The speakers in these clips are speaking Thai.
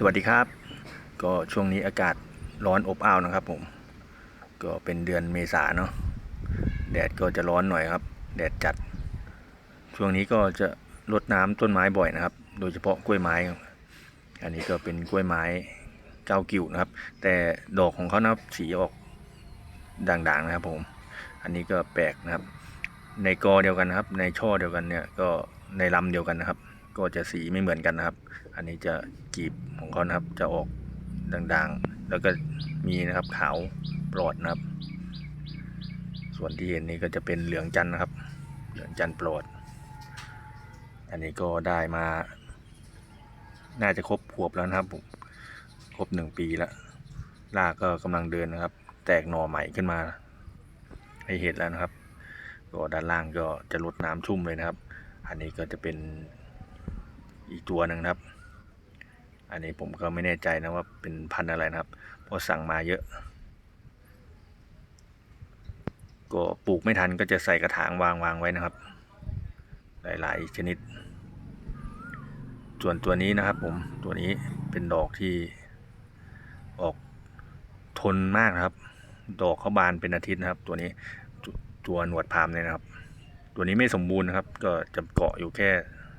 สวัสดีครับ ก็ช่วงนี้อากาศร้อนอบอ้าวนะครับผม ก็เป็นเดือนเมษาเนาะแดดก็จะร้อนหน่อยครับ แดดจัด ช่วงนี้ก็จะรดน้ำต้นไม้บ่อยนะครับ โดยเฉพาะกล้วยไม้ครับอันนี้ก็เป็นกล้วยไม้เก้ากิ่วนะครับ แต่ดอกของเขานะครับสีออกด่างๆนะครับผม อันนี้ก็แปลกนะครับ ในกอเดียวกันนะครับ ในช่อเดียวกันเนี่ยก็ในลำเดียวกันนะครับ ก็จะสีไม่เหมือนกันนะครับ อันนี้จะกีบของเขานะครับ จะออกด่างๆ แล้วก็มีนะครับขาวปลอดนะครับ ส่วนที่เห็นนี่ก็จะเป็นเหลืองจันนะครับ เหลืองจันปลอด อันนี้ก็ได้มา น่าจะครบขวบแล้วนะครับผมครบหนึ่งปีแล้วรากก็กำลังเดินนะครับ แตกหน่อใหม่ขึ้นมาให้เห็นแล้วนะครับ ก็ด้านล่างก็จะลดน้ำชุ่มเลยนะครับ อันนี้ก็จะเป็น อีกตัวหนึ่งครับ อันนี้ผมก็ไม่แน่ใจนะว่าเป็นพันธุ์อะไรนะครับเพราะสั่งมาเยอะ ก็ปลูกไม่ทันก็จะใส่กระถางวางวางไว้นะครับ หลาย ๆ ชนิด ส่วนตัวนี้นะครับ ผมตัวนี้เป็นดอกที่ออกทนมากนะครับ ดอกเขาบานเป็นอาทิตย์นะครับ ตัวนี้ตัวหนวดพามเนี่ยนะครับ ตัวนี้ไม่สมบูรณ์นะครับ ก็จะเกาะอยู่แค่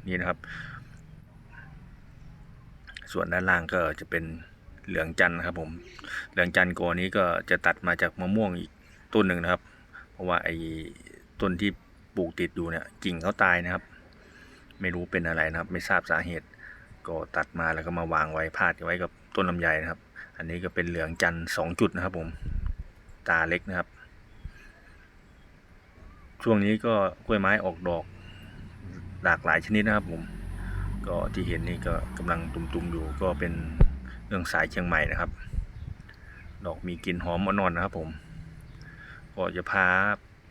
นี้นะครับ ส่วนด้านล่างก็จะเป็นเหลืองจันนะครับผม เหลืองจันทร์กนี้ก็จะตัดมาจากมะม่วงอีกต้นหนึ่งนะครับ เพราะว่าไอ้ต้นที่ปลูกติดอยู่เนี่ยกิ่งเขาตายนะครับ ไม่รู้เป็นอะไรนะครับ ไม่ทราบสาเหตุ ก็ตัดมาแล้วก็มาวางไว้พาดไว้กับต้นลำไยนะครับ อันนี้ก็เป็นเหลืองจันสองจุดนะครับผม ตาเล็กนะครับ ช่วงนี้ก็กล้วยไม้ออกดอกหลากหลายชนิดนะครับผม ก็ที่เห็นนี่ก็กำลังตุ่มๆอยู่ก็เป็นเรื่องสายเชียงใหม่นะครับ ดอกมีกลิ่นหอมอ่อนๆนะครับ ผม ก็จะพา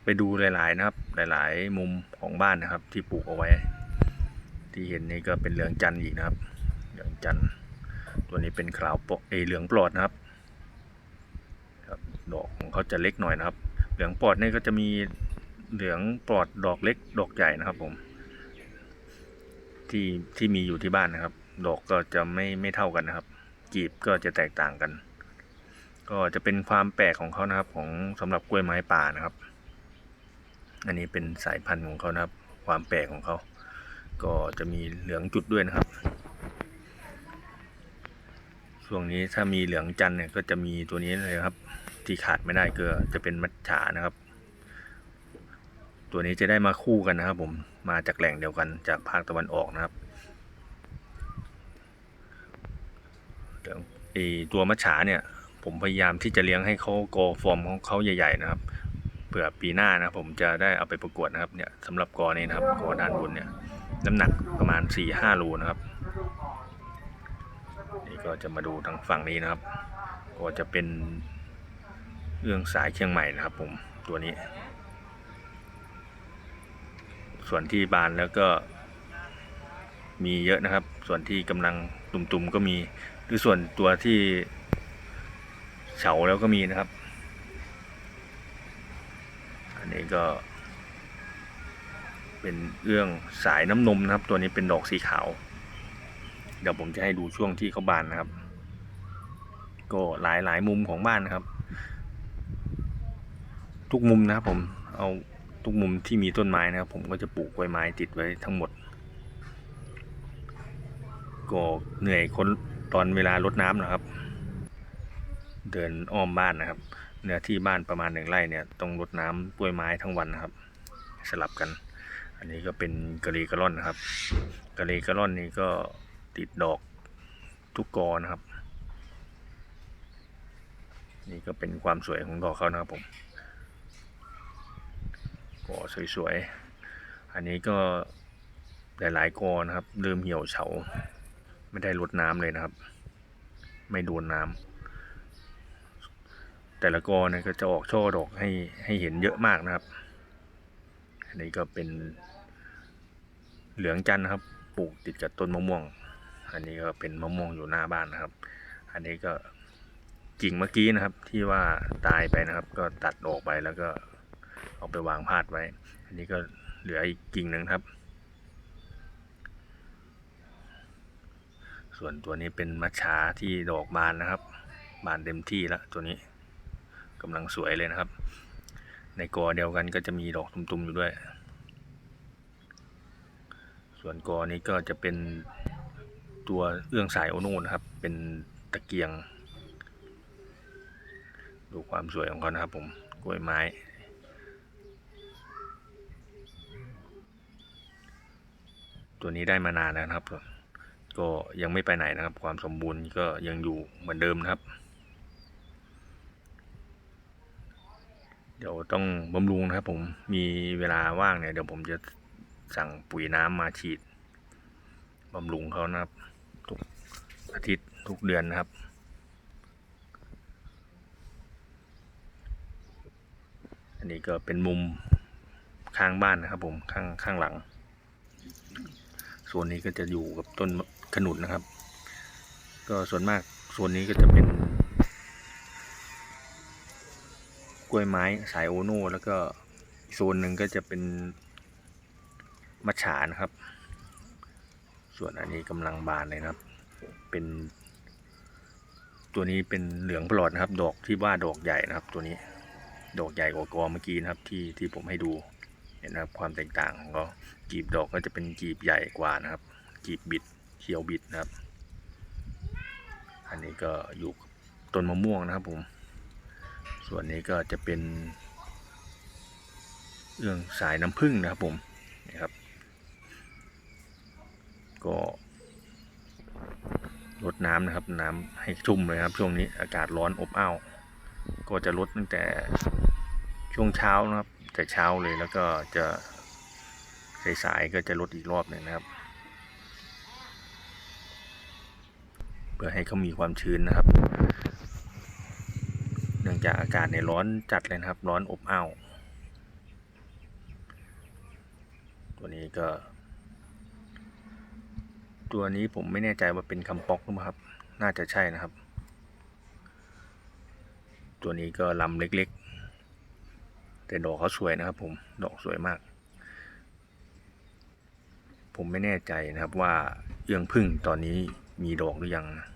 ไปดูหลาย ๆ นะครับ หลาย ๆ มุมของบ้านนะครับ ที่ปลูกเอาไว้ ที่เห็นนี่ก็เป็นเหลืองจันทร์อีกนะครับ เหลืองจันทร์ตัวนี้เป็นขาวปอเอเหลืองปลอดนะครับครับดอกของเขาจะเล็กหน่อยนะครับ เหลืองปลอดนี่ก็จะมีเหลืองปลอดดอกเล็กดอกใหญ่นะครับผม ที่ที่มีอยู่ที่บ้านนะครับ ดอกก็จะไม่ไม่เท่ากันนะครับ กีบก็จะแตกต่างกัน ก็จะเป็นความแปลกของเขานะครับ ของสำหรับกล้วยไม้ป่านะครับ อันนี้เป็นสายพันธุ์ของเขานะครับ ความแปลกของเขา ก็จะมีเหลืองจุดด้วยนะครับช่วงนี้ถ้ามีเหลืองจันทร์เนี่ยก็จะมีตัวนี้เลยครับ ที่ขาดไม่ได้ก็จะเป็นมัจฉานะครับ ตัวนี้จะได้มาคู่กันนะครับ ผมมาจากแหล่งเดียวกันจากภาคตะวันออกนะครับเดี๋ยวไอตัวมัจฉาเนี่ย ผมพยายามที่จะเลี้ยงให้เขาโกฟอร์มของเขาใหญ่ๆนะครับเผื่อปีหน้านะผมจะได้เอาไปประกวดนะครับเนี่ยสำหรับกอนี้นะครับกอด้านบนเนี่ยน้ำหนักประมาณ4-5โลนะครับนี่ก็จะมาดูทางฝั่งนี้นะครับ ก็จะเป็นเรื่องสายเชียงใหม่นะครับผมตัวนี้ ส่วนที่บานแล้วก็ มีเยอะนะครับ ส่วนที่กำลังตุ่มๆก็มี หรือส่วนตัวที่เฉาแล้วก็มีนะครับ อันนี้ก็ เป็นเรื่องสายน้ำนมนะครับ ตัวนี้เป็นดอกสีขาว เดี๋ยวผมจะให้ดูช่วงที่เขาบานนะครับ ก็หลายหลายมุมของบ้านนะครับ ทุกมุมนะครับผมเอา ทุกมุมที่มีต้นไม้นะครับ ผมก็จะปลูกไว้ไม้ติดไว้ทั้งหมด ก็เหนื่อยคนตอนเวลารดน้ำนะครับ เดินอ้อมบ้านนะครับ เนื้อที่บ้านประมาณหนึ่งไร่เนี่ยต้องรดน้ำกล้วยไม้ทั้งวันนะครับ สลับกัน อันนี้ก็เป็นกะหรี่กระร่อนนะครับกะหรี่กระร่อนนี่ก็ติดดอกทุกกอนะครับ นี่ก็เป็นความสวยของดอกเขานะครับผม กอสวยๆ อันนี้ก็หลายๆกอนะครับเริ่มเหี่ยวเฉา ไม่ได้รดน้ำเลยนะครับ ไม่โดนน้ำแต่ละกอเนี่ยก็จะออกช่อดอกให้ให้เห็นเยอะมากนะครับ อันนี้ก็เป็นเหลืองจันทร์นะครับ ปลูกติดกับต้นมะม่วง อันนี้ก็เป็นมะม่วงอยู่หน้าบ้านนะครับ อันนี้ก็กิ่งเมื่อกี้นะครับที่ว่าตายไปนะครับ ก็ตัดออกไปแล้วก็ เอาไปวางพาดไว้ อันนี้ก็เหลืออีกกิ่งหนึ่งครับ ส่วนตัวนี้เป็นมัชชาที่ดอกบานนะครับ บานเต็มที่แล้วตัวนี้กำลังสวยเลยนะครับ ในกอเดียวกันก็จะมีดอกตุ่มๆอยู่ด้วย ส่วนกอนี้ก็จะเป็นตัวเอื้องสายโอโนนะครับ เป็นตะเกียง ดูความสวยของเขานะครับผมกล้วยไม้ ตัวนี้ได้มานานแล้วนะครับ ก็ยังไม่ไปไหนนะครับ ความสมบูรณ์ก็ยังอยู่เหมือนเดิมนะครับ เดี๋ยวต้องบำรุงนะครับ ผมมีเวลาว่างเนี่ยเดี๋ยวผมจะสั่งปุ๋ยน้ำมาฉีดบำรุงเขานะครับ ทุกอาทิตย์ทุกเดือนนะครับอันนี้ก็เป็นมุมข้างบ้านนะครับผมข้างข้างหลัง ส่วนนี้ก็จะอยู่กับต้นขนุนนะครับ ก็ส่วนมากส่วนนี้ก็จะเป็น กล้วยไม้สายโอโน่แล้วก็โซนหนึ่งก็จะเป็นมัจฉานะครับ ส่วนอันนี้กำลังบานเลยนะครับ เป็น ตัวนี้เป็นเหลืองปลอดนะครับ ดอกที่ว่าดอกใหญ่นะครับ ตัวนี้ดอกใหญ่กว่ากอเมื่อกี้นะครับที่ที่ผมให้ดู เห็นนะครับความแตกต่างของเขากีบดอกก็จะเป็นกีบใหญ่กว่านะครับ กีบบิดเขียวบิดนะครับ อันนี้ก็อยู่ต้นมะม่วงนะครับผม ส่วนนี้ก็จะเป็นเรื่องสายน้ำผึ้งนะครับผมนี่ครับ ก็ลดน้ำนะครับ น้ำให้ชุ่มเลยครับ ช่วงนี้อากาศร้อนอบอ้าวก็จะลดตั้งแต่ช่วงเช้านะครับ แต่เช้าเลยแล้วก็จะสายๆก็จะลดอีกรอบหนึ่งนะครับ เพื่อให้เขามีความชื้นนะครับ เนื่องจากอากาศในร้อนจัดเลยนะครับ ร้อนอบอ้าวตัวนี้ก็ ตัวนี้ผมไม่แน่ใจว่าเป็นคำปอกหรือเปล่าครับ น่าจะใช่นะครับ ตัวนี้ก็ลำเล็ก แต่ดอกเขาสวยนะครับ ผมดอกสวยมาก ผมไม่แน่ใจนะครับว่าเอื้องพึ่งตอนนี้มีดอกหรือยังนะ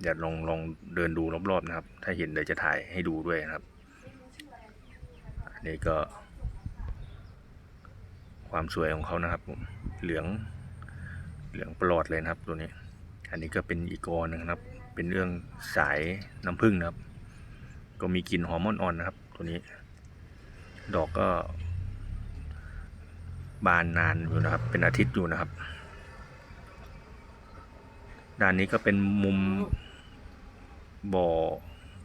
เดี๋ยวลองลองเดินดูรอบๆนะครับ ถ้าเห็นเดี๋ยวจะถ่ายให้ดูด้วยนะครับอันนี้ก็ ความสวยของเขานะครับผมเหลืองเหลืองปลอดเลยนะครับตัวนี้ อันนี้ก็เป็นอีกอหนึงนะครับ เป็นเรื่องสายน้ำผึ้งนะครับ ก็มีกลิ่นหอมอ่อนๆนะครับ ตัวนี้ ดอกก็ บานนานอยู่นะครับ เป็นอาทิตย์อยู่นะครับ ด้านนี้ก็เป็นมุมบ่อ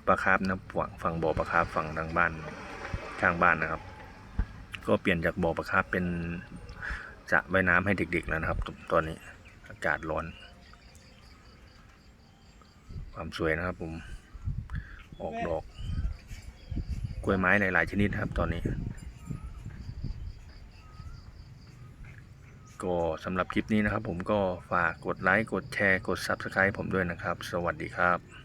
ปลาคาร์ฟนะฝั่งฝั่งบ่อปลาคาร์ฟฝั่งทางบ้านข้างบ้านนะครับ ก็เปลี่ยนจากบ่อปลาคาร์ฟเป็นสระว่ายน้ำให้เด็กๆแล้วนะครับตอนนี้อากาศร้อน ความสวยนะครับผม ออกดอก กล้วยไม้หลายๆชนิดครับตอนนี้ ก็สำหรับคลิปนี้นะครับ ผมก็ฝากกดไลค์ กดแชร์ กด Subscribe ผมด้วยนะครับ สวัสดีครับ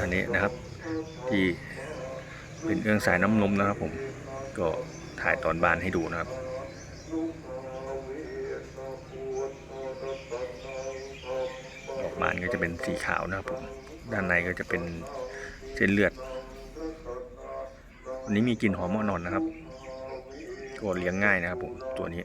อันนี้นะครับที่เป็นเรื่องสายน้ำนมนะครับ ผมก็ถ่ายตอนบานให้ดูนะครับดอกบานก็จะเป็นสีขาวนะครับผมด้านในก็จะเป็นเส้นเลือดวันนี้มีกลิ่นหอมอ่อนๆนะครับก็เลี้ยงง่ายนะครับผมตัวนี้